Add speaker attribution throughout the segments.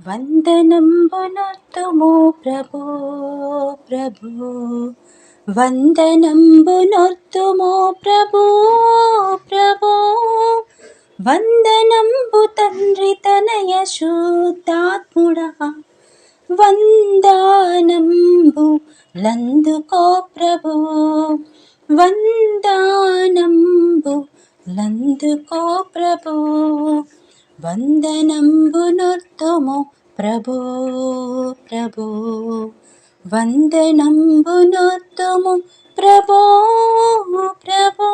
Speaker 1: वन्दनम्बुनोत्तमो प्रभो प्रभुप्रभु वन्दनम्बुनोत्तमो प्रभो प्रभो। वन्दनम्बु बु तन्त्रितनयशुद्धात्मुडः वन्दानम्बु लन्दुको प्रभो। वन्दानम्बु लन्दुको प्रभो। వందనంబునొత్తుము ప్రభో ప్రభో. వందనంబునొత్తుము ప్రభో ప్రభో.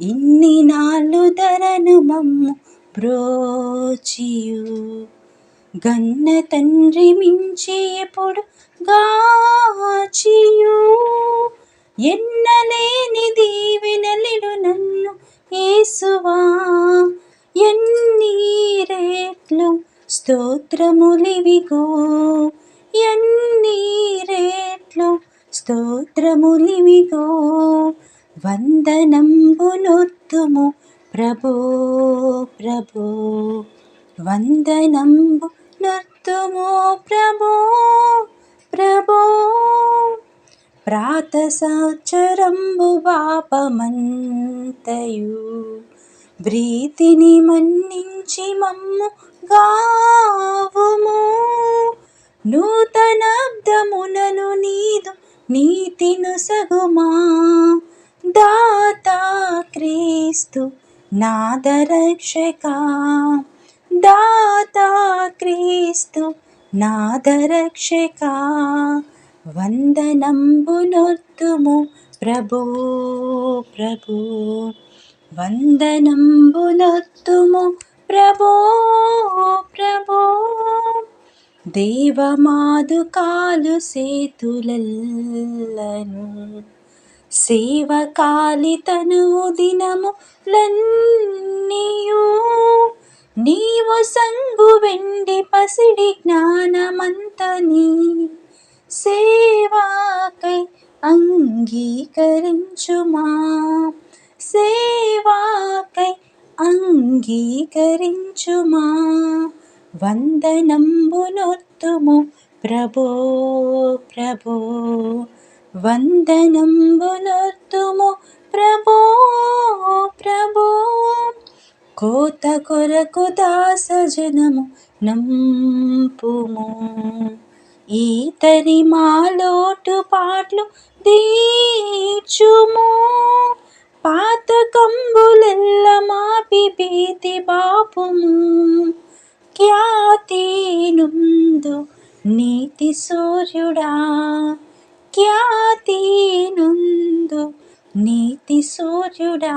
Speaker 1: ఇన్ని నాళ్ళు ధరను మమ్ము బ్రోచియు. గన్న తండ్రి మించి ఎప్పుడు గాచియు. ఎన్నలేని దీవెనలిడు నన్ను ఏసువా స్తోత్రములివిగో. ఎన్ని రేట్లు స్తోత్రములివిగో. వందనంబునొత్తుము ప్రభో ప్రభో. వందనంబు నొత్తుము ప్రభో ప్రభో. ప్రాత సాచరంబు పాపమంతయు. ప్రీతిని మన్నించి మమ్ము గావుము. నూతనాబ్దమునను నీదు నీతిను సగుమా. దాతా క్రీస్తు నాదరక్షక. దాతా క్రీస్తు నాదరక్షక. వందనంబునొత్తుము ప్రభో ప్రభో. వందనంబులొత్తుము ప్రభో ప్రభో దేవమాదుకాలు సేతులల్లను. సేవకాలితను దినము లన్నీయు. నీవు సంగు వెండి పసిడి జ్ఞానమంతని. సేవాకై అంగీకరించుమా. సేవాకై అంగీకరించుమా? వందనంబునొత్తుము ప్రభో ప్రభో. వందనంబునొత్తుము ప్రభో ప్రభో. కోత కొరకు దాసజనము నంపుము. ఈతరి మాలోటు పాటలు పాత కంబులెల్ల మాపి భీతి బాపుము ఖ్యాతి నుందు నీతి సూర్యుడా. ఖ్యాతి నుందు నీతి సూర్యుడా.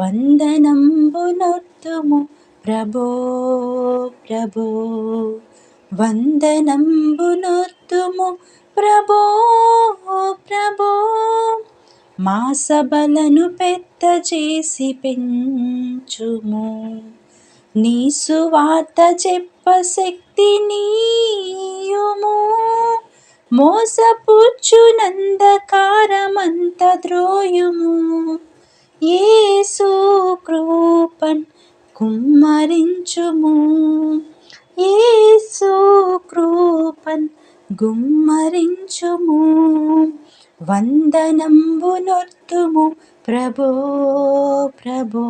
Speaker 1: వందనంబునొత్తుము ప్రభో ప్రభో. వందనంబునొత్తుము ప్రభో ప్రభో. మా సభలను పెద్ద చేసి పెంచుము. నీ సువార్త చెప్ప శక్తి నీయుము. మోసపుచ్చునందకారమంత ద్రోయుము. ఏసు కృపన్ కుమ్మరించుము ఏసు కృపన్ గుమ్మరించుము. వందనంబునొత్తుము ప్రభో ప్రభో.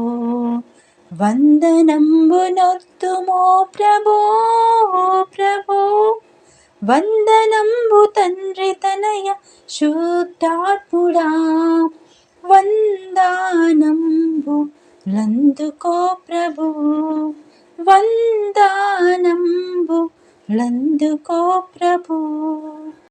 Speaker 1: వందనంబునొత్తుము ప్రభో ప్రభో. వందనంబు తండ్రి తనయ శుద్ధాత్ముడా. వందనంబు లందుకో ప్రభు. వందనంబు లందుకో ప్రభు.